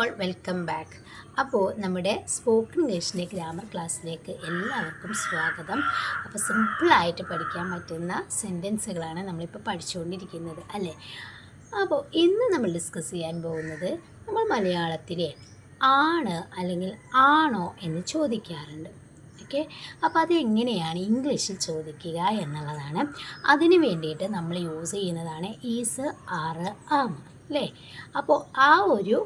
All welcome back അപ്പോൾ നമ്മുടെ spoken ഇംഗ്ലീഷിന്റെ grammar ക്ലാസ്സിലേക്ക് എല്ലാവർക്കും സ്വാഗതം. അപ്പോൾ സിമ്പിളായിട്ട് പഠിക്കാൻ പറ്റുന്ന സെന്റൻസുകളാണ് നമ്മളിപ്പോൾ പഠിച്ചുകൊണ്ടിരിക്കുന്നത് അല്ലേ? അപ്പോൾ ഇന്ന് നമ്മൾ ഡിസ്കസ് ചെയ്യാൻ പോകുന്നത് നമ്മൾ മലയാളത്തിലെ ആണ് അല്ലെങ്കിൽ ആണോ എന്ന് ചോദിക്കാറുണ്ട്. ഓക്കെ അപ്പോൾ അത് എങ്ങനെയാണ് ഇംഗ്ലീഷിൽ ചോദിക്കുക എന്നുള്ളതാണ്. അതിന് വേണ്ടിയിട്ട് നമ്മൾ യൂസ് ചെയ്യുന്നതാണ് ഈസ് ആറ് ആം അല്ലേ? അപ്പോൾ ആ ഒരു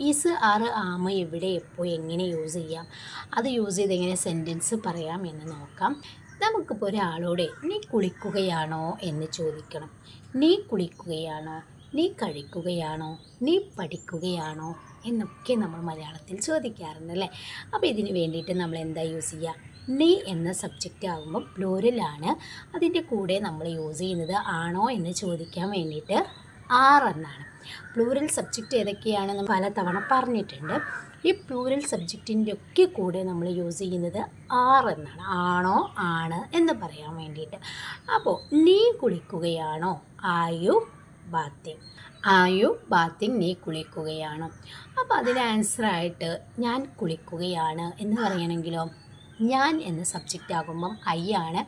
ഈസ് ആറ് ആമ എവിടെ എപ്പോൾ എങ്ങനെ യൂസ് ചെയ്യാം? അത് യൂസ് ചെയ്ത് എങ്ങനെ സെന്റൻസ് പറയാം എന്ന് നോക്കാം. നമുക്കിപ്പോൾ ഒരാളോട് നീ കുളിക്കുകയാണോ? എന്ന് ചോദിക്കണം. നീ കുളിക്കുകയാണോ? നീ കഴിക്കുകയാണോ? നീ പഠിക്കുകയാണോ? എന്നൊക്കെ നമ്മൾ മലയാളത്തിൽ ചോദിക്കാറുണ്ട് അല്ലേ? അപ്പോൾ ഇതിന് വേണ്ടിയിട്ട് നമ്മൾ എന്താ യൂസ് ചെയ്യുക നീ എന്ന സബ്ജക്റ്റ് ആകുമ്പോൾ പ്ലൂരലാണ് അതിന്റെ കൂടെ നമ്മൾ യൂസ് ചെയ്യുന്നത് ആണോ എന്ന് ചോദിക്കാൻ വേണ്ടിയിട്ട് ആർ എന്നാണ്. പ്ലൂരൽ സബ്ജക്റ്റ് ഏതൊക്കെയാണെന്ന് പലതവണ പറഞ്ഞിട്ടുണ്ട്. ഈ പ്ലൂരൽ സബ്ജക്റ്റിന്റെ ഒക്കെ കൂടെ നമ്മൾ യൂസ് ചെയ്യുന്നത് ആർ എന്നാണ്. ആണോ ആണ് എന്ന് പറയാൻ വേണ്ടിയിട്ട്. അപ്പോൾ നീ കുളിക്കുകയാണോ? ആയു ബാത്തിങ് ആയു ബാത്തിങ് നീ കുളിക്കുകയാണ്? അപ്പോൾ അതിന് ആൻസറായിട്ട് ഞാൻ കുളിക്കുകയാണ് എന്ന് പറയണമെങ്കിലോ? ഞാൻ എന്ന സബ്ജക്റ്റ് ആകുമ്പം ഐ ആണ്.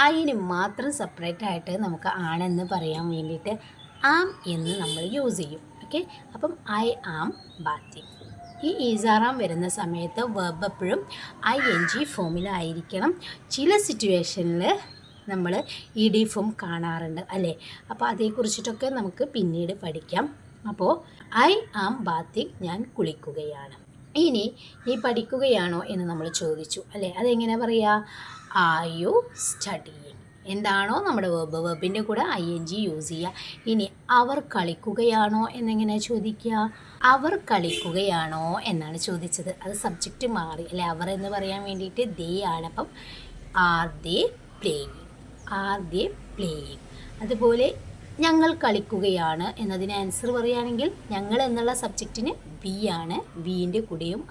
ഐന് മാത്രം സെപ്പറേറ്റ് ആയിട്ട് നമുക്ക് ആണെന്ന് പറയാൻ വേണ്ടിയിട്ട് ആം എന്ന് നമ്മൾ യൂസ് ചെയ്യും. ഓക്കെ അപ്പം ഐ ആം ബാത്തിങ് ഈ ഈസാറാം വരുന്ന സമയത്ത് വെർബ് എപ്പോഴും ഐ എൻ ജി ഫോമിലായിരിക്കണം ചില സിറ്റുവേഷനിൽ നമ്മൾ ഇ ഡി ഫോം കാണാറുണ്ട് അല്ലേ? അപ്പോൾ അതേക്കുറിച്ചിട്ടൊക്കെ നമുക്ക് പിന്നീട് പഠിക്കാം. അപ്പോൾ ഐ ആം ബാത്തിങ് ഞാൻ കുളിക്കുകയാണ്. ഇനി നീ പഠിക്കുകയാണോ എന്ന് നമ്മൾ ചോദിച്ചു. അല്ലേ? അതെങ്ങനെ പറയുക ആർ യു സ്റ്റഡിയിങ് എന്താണോ നമ്മുടെ വെബ് വെബിന്റെ കൂടെ ഐ എൻ ജി യൂസ് ചെയ്യുക. ഇനി അവർ കളിക്കുകയാണോ എന്നെങ്ങനെ ചോദിക്കുക? അവർ കളിക്കുകയാണോ എന്നാണ് ചോദിച്ചത്. അത് സബ്ജക്റ്റ് മാറി. അല്ലെ അവർ എന്ന് പറയാൻ വേണ്ടിയിട്ട് ദേ ആണ്. അപ്പം are they playing are they playing അതുപോലെ ഞങ്ങൾ കളിക്കുകയാണ് എന്നതിന് ആൻസർ പറയുകയാണെങ്കിൽ ഞങ്ങൾ എന്നുള്ള സബ്ജക്റ്റിന് വി ആണ്. വീന്റെ കൂടെയും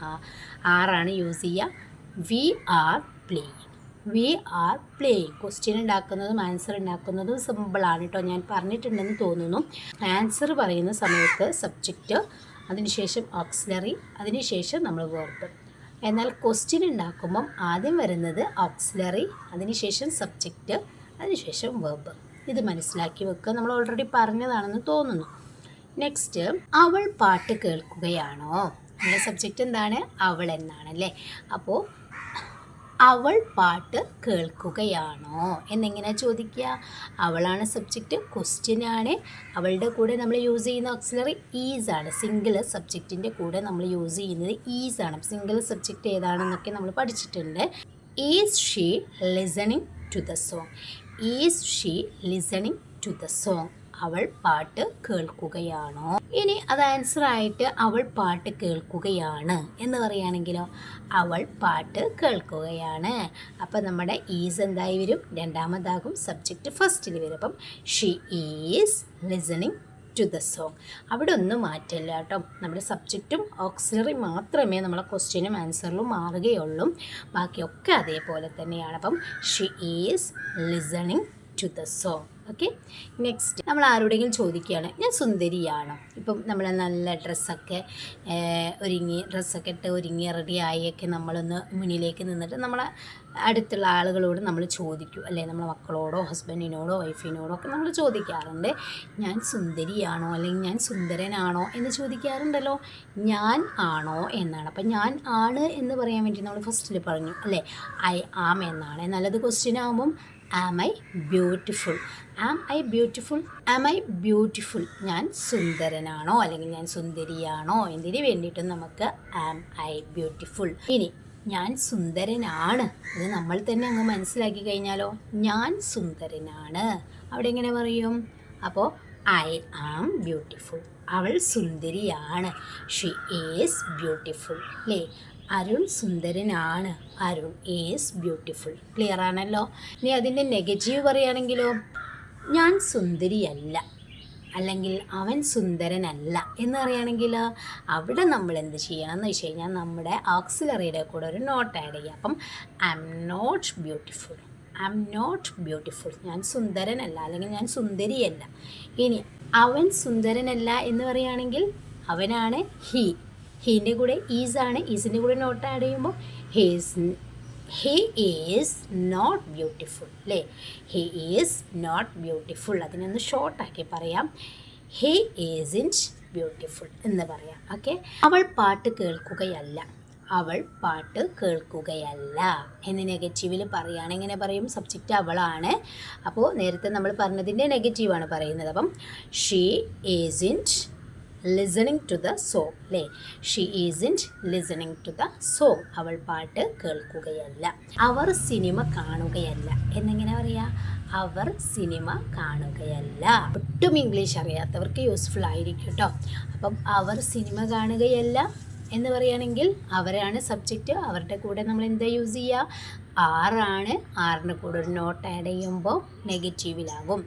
ആറാണ് യൂസ് ചെയ്യുക. We are playing we are playing question ഉണ്ടാക്കുന്നതും ആൻസർ ഉണ്ടാക്കുന്നതും സിമ്പിളാണ് കേട്ടോ ഞാൻ പറഞ്ഞിട്ടുണ്ടെന്ന് തോന്നുന്നു. ആൻസർ പറയുന്ന സമയത്ത് സബ്ജക്റ്റ് അതിനുശേഷം ഓക്സിലറി അതിനുശേഷം നമ്മൾ വേർബ് എന്നാൽ ക്വസ്റ്റ്യൻ ഉണ്ടാക്കുമ്പം ആദ്യം വരുന്നത് ഓക്സിലറി അതിനുശേഷം സബ്ജക്റ്റ് അതിനുശേഷം വേർബ് ഇത് മനസ്സിലാക്കി വെക്കുക. നമ്മൾ ഓൾറെഡി പറഞ്ഞതാണെന്ന് തോന്നുന്നു. നെക്സ്റ്റ് അവൾ പാട്ട് കേൾക്കുകയാണോ? നമ്മുടെ സബ്ജക്റ്റ് എന്താണ്? അവൾ എന്നാണ് അല്ലേ? അപ്പോൾ അവൾ പാട്ട് കേൾക്കുകയാണോ എന്നിങ്ങനെ ചോദിക്കുക. അവളാണ് സബ്ജക്റ്റ് ക്വസ്റ്റ്യൻ ആണ്. അവളുടെ കൂടെ നമ്മൾ യൂസ് ചെയ്യുന്ന ഓക്സിലറി ഈസ് ആണ്. സിംഗിൾ സബ്ജക്റ്റിന്റെ കൂടെ നമ്മൾ യൂസ് ചെയ്യുന്നത് ഈസ് ആണ്. സിംഗിൾ സബ്ജക്റ്റ് ഏതാണെന്നൊക്കെ നമ്മൾ പഠിച്ചിട്ടുണ്ട്. Is she listening to the song is she listening to the song അവൾ പാട്ട് കേൾക്കുകയാണോ? ഇനി അത് ആൻസർ ആയിട്ട് അവൾ പാട്ട് കേൾക്കുകയാണ്. എന്ന് പറയുകയാണെങ്കിലോ അവൾ പാട്ട് കേൾക്കുകയാണ്. അപ്പം നമ്മുടെ ഈസ് എന്തായി വരും? രണ്ടാമതാകും സബ്ജക്റ്റ് ഫസ്റ്റിൽ വരും. അപ്പം she is listening to the song അവിടെ ഒന്നും മാറ്റില്ല കേട്ടോ. നമ്മുടെ സബ്ജക്റ്റും ഓക്സിലറി മാത്രമേ നമ്മളെ ക്വസ്റ്റ്യനും ആൻസറിലും മാറുകയുള്ളൂ. ബാക്കിയൊക്കെ അതേപോലെ തന്നെയാണ്. അപ്പം she is listening to the song okay next നമ്മൾ ആരോടെങ്കിലും ചോദിക്കുകയാണ് ഞാൻ സുന്ദരിയാണോ. ഇപ്പം നമ്മൾ നല്ല ഡ്രസ്സൊക്കെ ഒരുങ്ങി ഡ്രസ്സൊക്കെ ഇട്ട് ഒരുങ്ങി റെഡിയായൊക്കെ നമ്മളൊന്ന് മുന്നിലേക്ക് നിന്നിട്ട് നമ്മളെ അടുത്തുള്ള ആളുകളോട് നമ്മൾ ചോദിക്കും. അല്ലെ നമ്മളെ മക്കളോടോ ഹസ്ബൻഡിനോടോ വൈഫിനോടോ ഒക്കെ നമ്മൾ ചോദിക്കാറുണ്ട്. ഞാൻ സുന്ദരിയാണോ? അല്ലെങ്കിൽ ഞാൻ സുന്ദരനാണോ? എന്ന് ചോദിക്കാറുണ്ടല്ലോ. ഞാൻ ആണോ? എന്നാണ്. അപ്പം ഞാൻ ആണ് എന്ന് പറയാൻ വേണ്ടി നമ്മൾ ഫസ്റ്റിൽ പറഞ്ഞു അല്ലേ ഐ ആം എന്നാണ്. നല്ലത് ക്വസ്റ്റ്യൻ ആകുമ്പം am I beautiful am I beautiful am I beautiful ഞാൻ സുന്ദരനാണോ? അല്ലെങ്കിൽ ഞാൻ സുന്ദരിയാണോ? എന്തിനു വേണ്ടിയിട്ടും നമുക്ക് ആം ഐ ബ്യൂട്ടിഫുൾ ഇനി ഞാൻ സുന്ദരനാണ്. ഇത് നമ്മൾ തന്നെ അങ്ങ് മനസ്സിലാക്കി കഴിഞ്ഞാലോ? ഞാൻ സുന്ദരനാണ്. അവിടെ എങ്ങനെ പറയും? അപ്പോൾ ഐ ആം ബ്യൂട്ടിഫുൾ അവൾ സുന്ദരിയാണ്. ഷി ഈസ് ബ്യൂട്ടിഫുൾ അല്ലേ അരുൺ സുന്ദരനാണ്. അരുൺ ഈസ് ബ്യൂട്ടിഫുൾ ക്ലിയർ ആണല്ലോ? ഇനി അതിന്റെ നെഗറ്റീവ് പറയുകയാണെങ്കിലോ? ഞാൻ സുന്ദരിയല്ല. അല്ലെങ്കിൽ അവൻ സുന്ദരനല്ല എന്ന് പറയുകയാണെങ്കിൽ അവിടെ നമ്മൾ എന്ത് ചെയ്യണം എന്ന് വെച്ച് കഴിഞ്ഞാൽ നമ്മുടെ ഓക്സിലറിയുടെ കൂടെ ഒരു നോട്ട് ആഡ് ചെയ്യുക അപ്പം I'm not beautiful I'm not beautiful ഞാൻ സുന്ദരനല്ല. അല്ലെങ്കിൽ ഞാൻ സുന്ദരിയല്ല. ഇനി അവൻ സുന്ദരനല്ല എന്ന് പറയുകയാണെങ്കിൽ അവനാണ് ഹി ഹീന്റെ കൂടെ ഈസ് ആണ്. ഈസിന്റെ കൂടെ നോട്ട് ആഡ് ചെയ്യുമ്പോൾ he's he is not beautiful അല്ലേ ഹി ഈസ് നോട്ട് ബ്യൂട്ടിഫുൾ അതിനൊന്ന് ഷോർട്ടാക്കി പറയാം. ഹി ഈസ് ഇൻ ബ്യൂട്ടിഫുൾ എന്ന് പറയാം. ഓക്കെ അവൾ പാട്ട് കേൾക്കുകയല്ല. അവൾ പാട്ട് കേൾക്കുകയല്ല. എന്ന് നെഗറ്റീവിൽ പറയുകയാണ് എങ്ങനെ പറയും? സബ്ജക്റ്റ് അവളാണ്. അപ്പോൾ നേരത്തെ നമ്മൾ പറഞ്ഞതിന്റെ നെഗറ്റീവാണ് പറയുന്നത്. അപ്പം she is in listening to the song അല്ലേ she isn't listening to the song അവൾ പാട്ട് കേൾക്കുകയല്ല. അവർ സിനിമ കാണുകയല്ല. എന്നെങ്ങനെ പറയാ? അവർ സിനിമ കാണുകയല്ല. ഒട്ടും ഇംഗ്ലീഷ് അറിയാത്തവർക്ക് യൂസ്ഫുൾ ആയിരിക്കും കേട്ടോ. അപ്പം അവർ സിനിമ കാണുകയല്ല എന്ന് പറയുകയാണെങ്കിൽ അവരാണ് സബ്ജക്റ്റ് അവരുടെ കൂടെ നമ്മൾ എന്താ യൂസ് ചെയ്യുക ആറാണ്. ആറിന്റെ കൂടെ ഒരു നോട്ട് ആഡ് ചെയ്യുമ്പോൾ നെഗറ്റീവിലാകും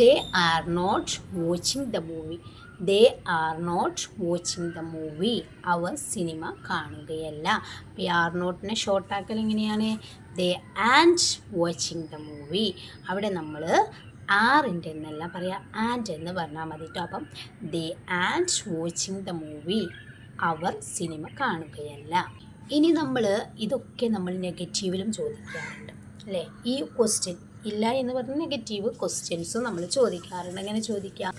they are not watching the movie they are not watching the movie our cinema കാണുകയല്ല. അപ്പോൾ ഈ ആർ നോട്ടിനെ ഷോർട്ടാക്കൽ എങ്ങനെയാണ്? They aren't watching the movie അവിടെ നമ്മൾ ആറിന്റെ എന്നല്ല പറയാം ആൻഡ് എന്ന് പറഞ്ഞാൽ മതി കേട്ടോ അപ്പം they aren't watching the movie our cinema കാണുകയല്ല. ഇനി നമ്മൾ ഇതൊക്കെ നമ്മൾ നെഗറ്റീവിലും ചോദിക്കാറുണ്ട്. അല്ലേ? ഈ ക്വസ്റ്റ്യൻ ഇല്ല എന്ന് പറഞ്ഞ നെഗറ്റീവ് ക്വസ്റ്റ്യൻസും നമ്മൾ ചോദിക്കാറുണ്ട്. എങ്ങനെ ചോദിക്കാം?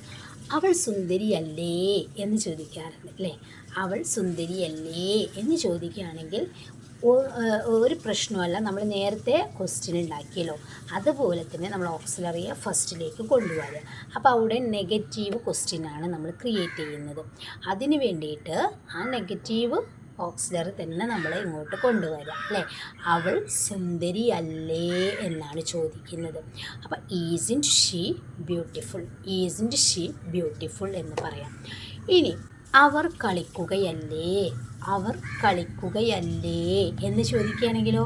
അവൾ സുന്ദരിയല്ലേ എന്ന് ചോദിക്കാറുണ്ട്. അല്ലേ? അവൾ സുന്ദരിയല്ലേ എന്ന് ചോദിക്കുകയാണെങ്കിൽ ഒരു പ്രശ്നമല്ല. നമ്മൾ നേരത്തെ ക്വസ്റ്റ്യൻ ഉണ്ടാക്കിയല്ലോ. അതുപോലെ തന്നെ നമ്മൾ ഓക്സിലറിയെ ഫസ്റ്റിലേക്ക് കൊണ്ടുപോകുക അപ്പോൾ അവിടെ നെഗറ്റീവ് ക്വസ്റ്റ്യനാണ് നമ്മൾ ക്രിയേറ്റ് ചെയ്യുന്നത്. അതിന് വേണ്ടിയിട്ട് ആ നെഗറ്റീവ് ഓക്സിലറി തന്നെ നമ്മളെ ഇങ്ങോട്ട് കൊണ്ടുവരിക അല്ലേ? അവൾ സുന്ദരി അല്ലേ എന്നാണ് ചോദിക്കുന്നത്. അപ്പം isn't she beautiful isn't she beautiful എന്ന് പറയാം. ഇനി അവർ കളിക്കുകയല്ലേ? അവർ കളിക്കുകയല്ലേ എന്ന് ചോദിക്കുകയാണെങ്കിലോ?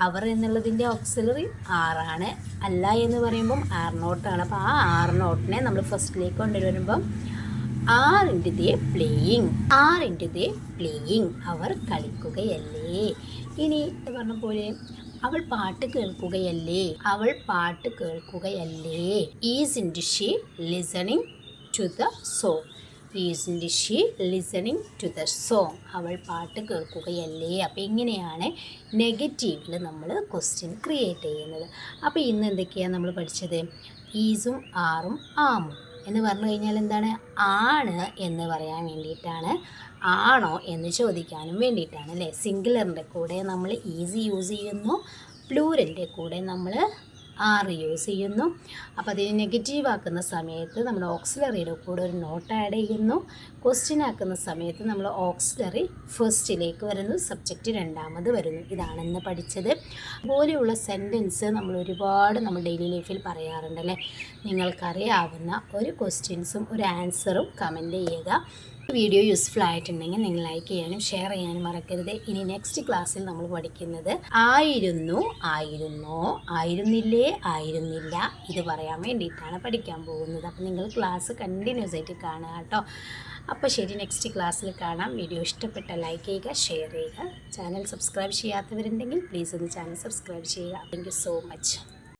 അവർ എന്നുള്ളതിന്റെ ഓക്സിലറി ആറാണ് അല്ല എന്ന് പറയുമ്പം ആർ നോട്ടാണ്. അപ്പോൾ ആ ആർ നോട്ടിനെ നമ്മൾ ഫസ്റ്റിലേക്ക് കൊണ്ടുവരുമ്പം aren't they playing aren't they playing അവർ കളിക്കുകയല്ലേ? ഇനി പറഞ്ഞ പോലെ അവൾ പാട്ട് കേൾക്കുകയല്ലേ? അവൾ പാട്ട് കേൾക്കുകയല്ലേ? Isn't she listening to the song isn't she listening to the song അവൾ പാട്ട് കേൾക്കുകയല്ലേ? അപ്പോൾ ഇങ്ങനെയാണ് നെഗറ്റീവിൽ നമ്മൾ ക്വസ്റ്റ്യൻ ക്രിയേറ്റ് ചെയ്യുന്നത്. അപ്പോൾ ഇന്ന് എന്തൊക്കെയാണ് നമ്മൾ പഠിച്ചത്? ഈസും ആറും ആമും എന്ന് പറഞ്ഞു കഴിഞ്ഞാൽ എന്താണ്? ആണ് എന്ന് പറയാൻ വേണ്ടിയിട്ടാണ്. ആണോ എന്ന് ചോദിക്കാനും വേണ്ടിയിട്ടാണ് അല്ലേ? സിംഗുലറിന്റെ കൂടെ നമ്മൾ ഈസി യൂസ് ചെയ്യുന്നു. പ്ലൂരലിന്റെ കൂടെ നമ്മൾ ആറ് യൂസ് ചെയ്യുന്നു. അപ്പോൾ അതിന് നെഗറ്റീവ് ആക്കുന്ന സമയത്ത് നമ്മൾ ഓക്സിലറിയുടെ കൂടെ ഒരു നോട്ട് ആഡ് ചെയ്യുന്നു. ക്വസ്റ്റ്യൻ ആക്കുന്ന സമയത്ത് നമ്മൾ ഓക്സിലറി ഫസ്റ്റിലേക്ക് വരുന്നു. സബ്ജക്റ്റ് രണ്ടാമത് വരുന്നു. ഇതാണ് ഇന്ന് പഠിച്ചത്. അതുപോലെയുള്ള സെന്റൻസ് നമ്മൾ ഒരുപാട് നമ്മൾ ഡെയിലി ലൈഫിൽ പറയാറുണ്ട് അല്ലേ നിങ്ങൾക്കറിയാവുന്ന ഒരു ക്വസ്റ്റ്യൻസും ഒരു ആൻസറും കമന്റ് ചെയ്യുക. വീഡിയോ യൂസ്ഫുൾ ആയിട്ടുണ്ടെങ്കിൽ നിങ്ങൾ ലൈക്ക് ചെയ്യാനും ഷെയർ ചെയ്യാനും മറക്കരുത്. ഇനി നെക്സ്റ്റ് ക്ലാസ്സിൽ നമ്മൾ പഠിക്കുന്നത് ആയിരുന്നു ആയിരുന്നോ ആയിരുന്നില്ലേ ആയിരുന്നില്ല ഇത് പറയാൻ വേണ്ടിയിട്ടാണ് പഠിക്കാൻ പോകുന്നത്. അപ്പോൾ നിങ്ങൾ ക്ലാസ് കണ്ടിന്യൂസ് ആയിട്ട് കാണുക കേട്ടോ. അപ്പോൾ ശരി നെക്സ്റ്റ് ക്ലാസ്സിൽ കാണാം. വീഡിയോ ഇഷ്ടപ്പെട്ട ലൈക്ക് ചെയ്യുക ഷെയർ ചെയ്യുക. ചാനൽ സബ്സ്ക്രൈബ് ചെയ്യാത്തവരുണ്ടെങ്കിൽ പ്ലീസ് ഒന്ന് ചാനൽ സബ്സ്ക്രൈബ് ചെയ്യുക. Thank so much